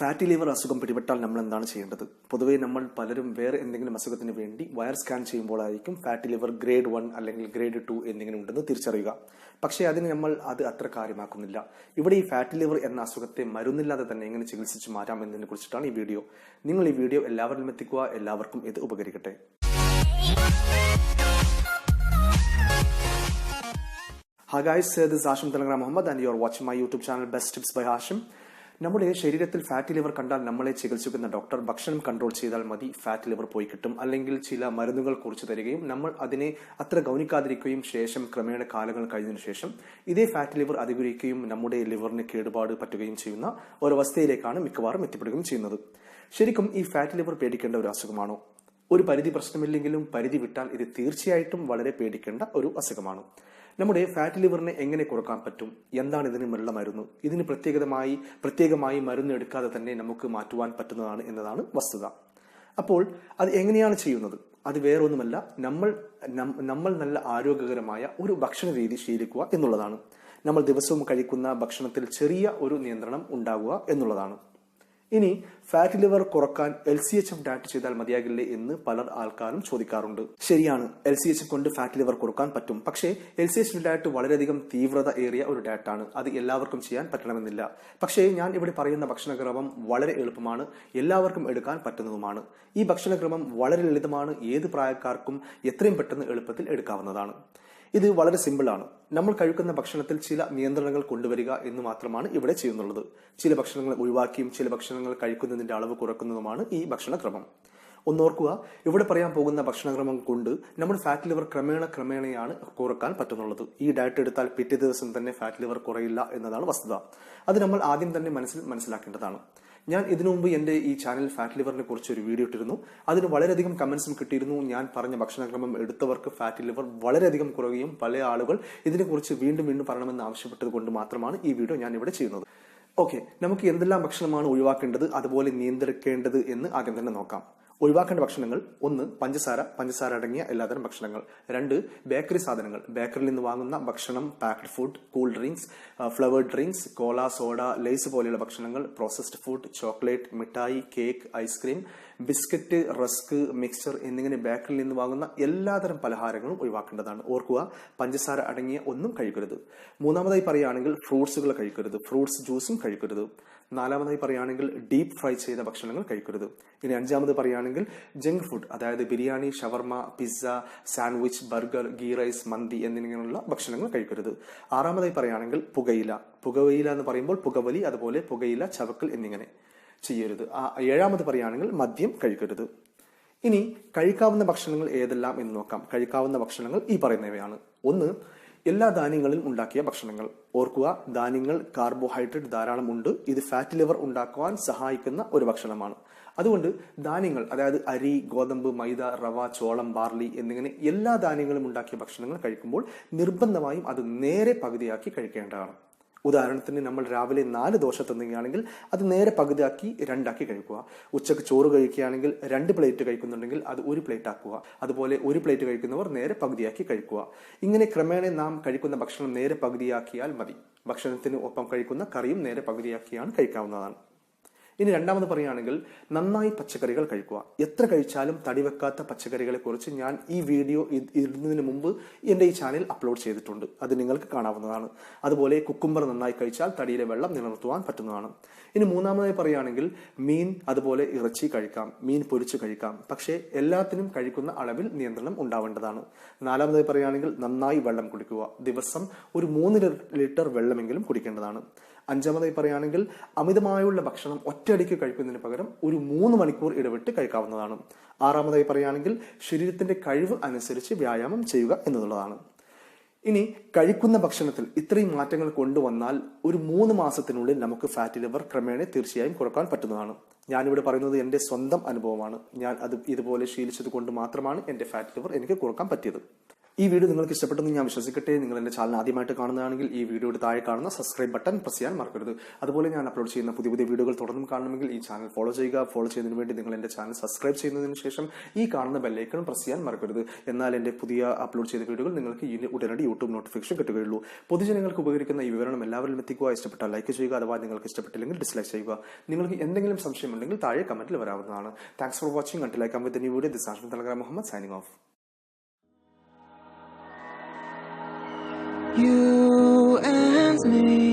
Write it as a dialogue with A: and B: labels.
A: Fatty liver അസുഖം പിടിപെട്ടാൽ നമ്മൾ എന്താണ് ചെയ്യേണ്ടത്? പൊതുവേ നമ്മൾ പലരും വേറെ എന്തെങ്കിലും അസുഖത്തിന് വേണ്ടി വയർ സ്കാൻ ചെയ്യുമ്പോഴായിരിക്കും ഫാറ്റി ലിവർ ഗ്രേഡ് വൺ അല്ലെങ്കിൽ ഗ്രേഡ് ടു എന്നിങ്ങനെ ഉണ്ടെന്ന് തിരിച്ചറിയുക. പക്ഷേ അതിന് നമ്മൾ അത് അത്ര കാര്യമാക്കുന്നില്ല. ഇവിടെ ഈ ഫാറ്റി ലിവർ എന്ന അസുഖത്തെ മരുന്നില്ലാതെ തന്നെ എങ്ങനെ ചികിത്സിച്ച് മാറ്റാം എന്നതിനെ കുറിച്ചിട്ടാണ് ഈ വീഡിയോ. നിങ്ങൾ ഈ വീഡിയോ എല്ലാവരിലും എത്തിക്കുക. എല്ലാവർക്കും ഇത് ഉപകരിക്കട്ടെ. Hi guys, this is Hashim Telangana Muhammad and you are watching my YouTube channel Best Tips. നമ്മുടെ ശരീരത്തിൽ ഫാറ്റ് ലിവർ കണ്ടാൽ നമ്മളെ ചികിത്സിക്കുന്ന ഡോക്ടർ ഭക്ഷണം കൺട്രോൾ ചെയ്താൽ മതി ഫാറ്റ് ലിവർ പോയി കിട്ടും. അല്ലെങ്കിൽ ചില മരുന്നുകൾ കുറിച്ച് തരികയും നമ്മൾ അതിനെ അത്ര ഗൗനിക്കാതിരിക്കുകയും ശേഷം ക്രമേണ കാലങ്ങൾ കഴിഞ്ഞതിന് ശേഷം ഇതേ ഫാറ്റ് ലിവർ അധികരിക്കുകയും നമ്മുടെ ലിവറിന് കേടുപാട് പറ്റുകയും ചെയ്യുന്ന ഒരവസ്ഥയിലേക്കാണ് മിക്കവാറും എത്തിപ്പെടുകയും ചെയ്യുന്നത്. ശരിക്കും ഈ ഫാറ്റ് ലിവർ പേടിക്കേണ്ട ഒരു അസുഖമാണോ? ഒരു പരിധി പ്രശ്നമില്ലെങ്കിലും പരിധി വിട്ടാൽ ഇത് തീർച്ചയായിട്ടും വളരെ പേടിക്കേണ്ട ഒരു അസുഖമാണ്. നമ്മുടെ ഫാറ്റ് ലിവറിനെ എങ്ങനെ കുറയ്ക്കാൻ പറ്റും? എന്താണ് ഇതിന് മരുള്ള മരുന്ന്? ഇതിന് പ്രത്യേകമായി പ്രത്യേകമായി മരുന്ന് എടുക്കാതെ തന്നെ നമുക്ക് മാറ്റുവാൻ പറ്റുന്നതാണ് എന്നതാണ് വസ്തുത. അപ്പോൾ അത് എങ്ങനെയാണ് ചെയ്യുന്നത്? അത് വേറൊന്നുമല്ല നമ്മൾ നമ്മൾ നല്ല ആരോഗ്യകരമായ ഒരു ഭക്ഷണ രീതി ശീലിക്കുക എന്നുള്ളതാണ്. നമ്മൾ ദിവസവും കഴിക്കുന്ന ഭക്ഷണത്തിൽ ചെറിയ ഒരു നിയന്ത്രണം ഉണ്ടാകുക എന്നുള്ളതാണ്. ഇനി ഫാറ്റ് ലിവർ കുറയ്ക്കാൻ എൽ സി എച്ച് ഡാറ്റ് ചെയ്താൽ മതിയാകില്ലേ എന്ന് പലർ ആൾക്കാരും ചോദിക്കാറുണ്ട്. ശരിയാണ് എൽ സി എച്ച് കൊണ്ട് ഫാറ്റ് ലിവർ കുറയ്ക്കാൻ പറ്റും. പക്ഷേ എൽ സി എച്ച് ഡാറ്റ് വളരെയധികം തീവ്രത ഏറിയ ഒരു ഡാറ്റാണ് അത് എല്ലാവർക്കും ചെയ്യാൻ പറ്റണമെന്നില്ല. പക്ഷേ ഞാൻ ഇവിടെ പറയുന്ന ഭക്ഷണക്രമം വളരെ എളുപ്പമാണ്. എല്ലാവർക്കും എടുക്കാൻ പറ്റുന്നതുമാണ്. ഈ ഭക്ഷണക്രമം വളരെ ലളിതമാണ്. ഏത് പ്രായക്കാർക്കും എത്രയും പെട്ടെന്ന് എളുപ്പത്തിൽ എടുക്കാവുന്നതാണ്. ഇത് വളരെ സിമ്പിളാണ്. നമ്മൾ കഴിക്കുന്ന ഭക്ഷണത്തിൽ ചില നിയന്ത്രണങ്ങൾ കൊണ്ടുവരിക എന്ന് മാത്രമാണ് ഇവിടെ ചെയ്യുന്നുള്ളത്. ചില ഭക്ഷണങ്ങൾ ഒഴിവാക്കിയും ചില ഭക്ഷണങ്ങൾ കഴിക്കുന്നതിന്റെ അളവ് കുറക്കുന്നതുമാണ് ഈ ഭക്ഷണക്രമം. ഒന്നോർക്കുക. ഇവിടെ പറയാൻ പോകുന്ന ഭക്ഷണക്രമം കൊണ്ട് നമ്മുടെ ഫാറ്റ് ലിവർ ക്രമേണ ക്രമേണയാണ് കുറയ്ക്കാൻ പറ്റുന്നുള്ളത്. ഈ ഡയറ്റ് എടുത്താൽ പിറ്റേ ദിവസം തന്നെ ഫാറ്റ് ലിവർ കുറയില്ല എന്നതാണ് വസ്തുത. അത് നമ്മൾ ആദ്യം തന്നെ മനസ്സിൽ മനസ്സിലാക്കേണ്ടതാണ്. ഞാൻ ഇതിനു മുമ്പ് എന്റെ ഈ ചാനൽ ഫാറ്റ് ലിവറിനെ കുറിച്ച് ഒരു വീഡിയോ ഇട്ടിരുന്നു. അതിന് വളരെയധികം കമന്റ്സും കിട്ടിയിരുന്നു. ഞാൻ പറഞ്ഞ ഭക്ഷണക്രമം എടുത്തവർക്ക് ഫാറ്റ് ലിവർ വളരെയധികം കുറയുകയും പല ആളുകൾ ഇതിനെക്കുറിച്ച് വീണ്ടും വീണ്ടും പറയണമെന്ന് ആവശ്യപ്പെട്ടത് കൊണ്ട് മാത്രമാണ് ഈ വീഡിയോ ഞാൻ ഇവിടെ ചെയ്യുന്നത്. ഓക്കെ നമുക്ക് എന്തെല്ലാം ഭക്ഷണമാണ് ഒഴിവാക്കേണ്ടത് അതുപോലെ നിയന്ത്രിക്കേണ്ടത് എന്ന് ആദ്യം തന്നെ നോക്കാം. ഒഴിവാക്കേണ്ട ഭക്ഷണങ്ങൾ ഒന്ന് പഞ്ചസാര പഞ്ചസാര അടങ്ങിയ എല്ലാതരം ഭക്ഷണങ്ങൾ. രണ്ട് ബേക്കറി സാധനങ്ങൾ. ബേക്കറിയിൽ നിന്ന് വാങ്ങുന്ന ഭക്ഷണം packed food cool drinks flavoured drinks cola soda Lays പോലെയുള്ള ഭക്ഷണങ്ങൾ പ്രോസസ്ഡ് ഫുഡ് ചോക്ലേറ്റ് മിഠായി cake ice cream biscuit rusk mixture എന്നിങ്ങനെ ബേക്കറിയിൽ നിന്ന് വാങ്ങുന്ന എല്ലാതരം പലഹാരങ്ങളും ഒഴിവാക്കേണ്ടതാണ്. ഓർക്കുക പഞ്ചസാര അടങ്ങിയ ഒന്നും കഴിക്കരുത്. മൂന്നാമതായി പറയുകയാണെങ്കിൽ ഫ്രൂട്ട്സുകൾ കഴിക്കരുത്. ഫ്രൂട്ട്സ് ജ്യൂസും കഴിക്കരുത്. നാലാമതായി പറയുകയാണെങ്കിൽ ഡീപ് ഫ്രൈ ചെയ്ത ഭക്ഷണങ്ങൾ കഴിക്കരുത്. ഇനി അഞ്ചാമത് പറയുകയാണെങ്കിൽ ജങ്ക് ഫുഡ് അതായത് biryani shawarma pizza sandwich burger ghee rice mandi എന്നിങ്ങനെയുള്ള ഭക്ഷണങ്ങൾ കഴിക്കരുത്. ആറാമതായി പറയുകയാണെങ്കിൽ പുകയില. പുകവയില എന്ന് പറയുമ്പോൾ പുകവലി അതുപോലെ പുകയില ചവക്കൽ എന്നിങ്ങനെ ചെയ്യരുത്. ഏഴാമത് പറയുകയാണെങ്കിൽ മദ്യം കഴിക്കരുത്. ഇനി കഴിക്കാവുന്ന ഭക്ഷണങ്ങൾ ഏതെല്ലാം എന്ന് നോക്കാം. കഴിക്കാവുന്ന ഭക്ഷണങ്ങൾ ഈ പറയുന്നവയാണ്. ഒന്ന് എല്ലാ ധാന്യങ്ങളിലും ഉണ്ടാക്കിയ ഭക്ഷണങ്ങൾ. ഓർക്കുക ധാന്യങ്ങൾ കാർബോഹൈഡ്രേറ്റ് ധാരാളം ഉണ്ട് ഇത് ഫാറ്റ് ലിവർ ഉണ്ടാക്കുവാൻ സഹായിക്കുന്ന ഒരു ഭക്ഷണമാണ്. അതുകൊണ്ട് ധാന്യങ്ങൾ അതായത് അരി ഗോതമ്പ് മൈദ റവ ചോളം ബാർലി എന്നിങ്ങനെ എല്ലാ ധാന്യങ്ങളും ഉണ്ടാക്കിയ ഭക്ഷണങ്ങൾ കഴിക്കുമ്പോൾ നിർബന്ധമായും അത് നേരെ പകുതിയാക്കി കഴിക്കേണ്ടതാണ്. ഉദാഹരണത്തിന് നമ്മൾ രാവിലെ നാല് ദോശ തന്നുകയാണെങ്കിൽ അത് നേരെ പകുതിയാക്കി രണ്ടാക്കി കഴിക്കുക. ഉച്ചയ്ക്ക് ചോറ് കഴിക്കുകയാണെങ്കിൽ രണ്ട് പ്ലേറ്റ് കഴിക്കുന്നുണ്ടെങ്കിൽ അത് ഒരു പ്ലേറ്റ് ആക്കുക അതുപോലെ ഒരു പ്ലേറ്റ് കഴിക്കുന്നവർ നേരെ പകുതിയാക്കി കഴിക്കുക. ഇങ്ങനെ ക്രമേണ നാം കഴിക്കുന്ന ഭക്ഷണം നേരെ പകുതിയാക്കിയാൽ മതി. ഭക്ഷണത്തിന് ഒപ്പം കഴിക്കുന്ന കറിയും നേരെ പകുതിയാക്കിയാണ് കഴിക്കാവുന്നതാണ്. ഇനി രണ്ടാമത് പറയുകയാണെങ്കിൽ നന്നായി പച്ചക്കറികൾ കഴിക്കുക. എത്ര കഴിച്ചാലും തടി വെക്കാത്ത പച്ചക്കറികളെ കുറിച്ച് ഞാൻ ഈ വീഡിയോ ഇടുന്നതിന് മുമ്പ് എന്റെ ഈ ചാനൽ അപ്ലോഡ് ചെയ്തിട്ടുണ്ട്. അത് നിങ്ങൾക്ക് കാണാവുന്നതാണ്. അതുപോലെ കുക്കുംബർ നന്നായി കഴിച്ചാൽ തടിയിലെ വെള്ളം നിലനിർത്തുവാൻ പറ്റുന്നതാണ്. ഇനി മൂന്നാമതായി പറയുകയാണെങ്കിൽ മീൻ അതുപോലെ ഇറച്ചി കഴിക്കാം. മീൻ പൊരിച്ചു കഴിക്കാം. പക്ഷേ എല്ലാത്തിനും കഴിക്കുന്ന അളവിൽ നിയന്ത്രണം ഉണ്ടാവേണ്ടതാണ്. നാലാമതായി പറയുകയാണെങ്കിൽ നന്നായി വെള്ളം കുടിക്കുക. ദിവസം ഒരു മൂന്ന് ലിറ്റർ വെള്ളമെങ്കിലും കുടിക്കേണ്ടതാണ്. അഞ്ചാമതായി പറയുകയാണെങ്കിൽ അമിതമായുള്ള ഭക്ഷണം ഒറ്റയടിക്ക് കഴിക്കുന്നതിന് പകരം ഒരു മൂന്ന് മണിക്കൂർ ഇടവിട്ട് കഴിക്കാവുന്നതാണ്. ആറാമതായി പറയുകയാണെങ്കിൽ ശരീരത്തിന്റെ കഴിവ് അനുസരിച്ച് വ്യായാമം ചെയ്യുക എന്നുള്ളതാണ്. ഇനി കഴിക്കുന്ന ഭക്ഷണത്തിൽ ഇത്രയും മാറ്റങ്ങൾ കൊണ്ടുവന്നാൽ ഒരു മൂന്ന് മാസത്തിനുള്ളിൽ നമുക്ക് ഫാറ്റ് ലിവർ ക്രമേണ തീർച്ചയായും കുറയ്ക്കാൻ പറ്റുന്നതാണ്. ഞാനിവിടെ പറയുന്നത് എന്റെ സ്വന്തം അനുഭവമാണ്. ഞാൻ അത് ഇതുപോലെ ശീലിച്ചത് കൊണ്ട് മാത്രമാണ് എന്റെ ഫാറ്റ് ലിവർ എനിക്ക് കുറയ്ക്കാൻ പറ്റിയത്. ഈ വീഡിയോ നിങ്ങൾക്ക് ഇഷ്ടപ്പെട്ടെന്ന് ഞാൻ വിശ്വസിക്കട്ടെ. നിങ്ങൾ എന്റെ ചാനൽ ആദ്യമായിട്ട് കാണുന്നതാണെങ്കിൽ ഈ വീഡിയോയുടെ താഴെ കാണുന്ന സബ്സ്ക്രൈബ് ബട്ടൺ പ്രസ് ചെയ്യാൻ മറക്കരുത്. അതുപോലെ ഞാൻ അപ്ലോഡ് ചെയ്യുന്ന പുതിയ പുതിയ വീഡിയോകൾ തുടർന്നും കാണണമെങ്കിൽ ഈ ചാനൽ ഫോളോ ചെയ്യുക. ഫോളോ ചെയ്യുന്നതിന് വേണ്ടി നിങ്ങൾ എന്റെ ചാനൽ സബ്സ്ക്രൈബ് ചെയ്യുന്നതിന് ശേഷം ഈ കാണുന്ന ബെല്ലൈക്കൺ പ്രസ് ചെയ്യാൻ മറക്കരുത്. എന്നാൽ എന്റെ പുതിയ അപ്ലോഡ് ചെയ്ത വീഡിയോകൾ നിങ്ങൾക്ക് ഉടനടി യൂട്യൂബ് നോട്ടിഫിക്കേഷൻ കിട്ടുകയുള്ളൂ. പൊതുജനങ്ങൾക്ക് ഉപകരിക്കുന്ന ഈ വിവരണം എല്ലാവരിലും എത്തിക്കുക. ഇഷ്ടപ്പെട്ടാൽ ലൈക്ക് ചെയ്യുക. അഥവാ നിങ്ങൾക്ക് ഇഷ്ടപ്പെട്ടില്ലെങ്കിൽ ഡിസ്ലൈക്ക് ചെയ്യുക. നിങ്ങൾക്ക് എന്തെങ്കിലും സംശയമുണ്ടെങ്കിൽ താഴെ കമന്റിൽ വരാവുന്നതാണ്. Thanks for watching until I come with new video this Ashmi തലഗ്രാം Muhammad signing off
B: You and me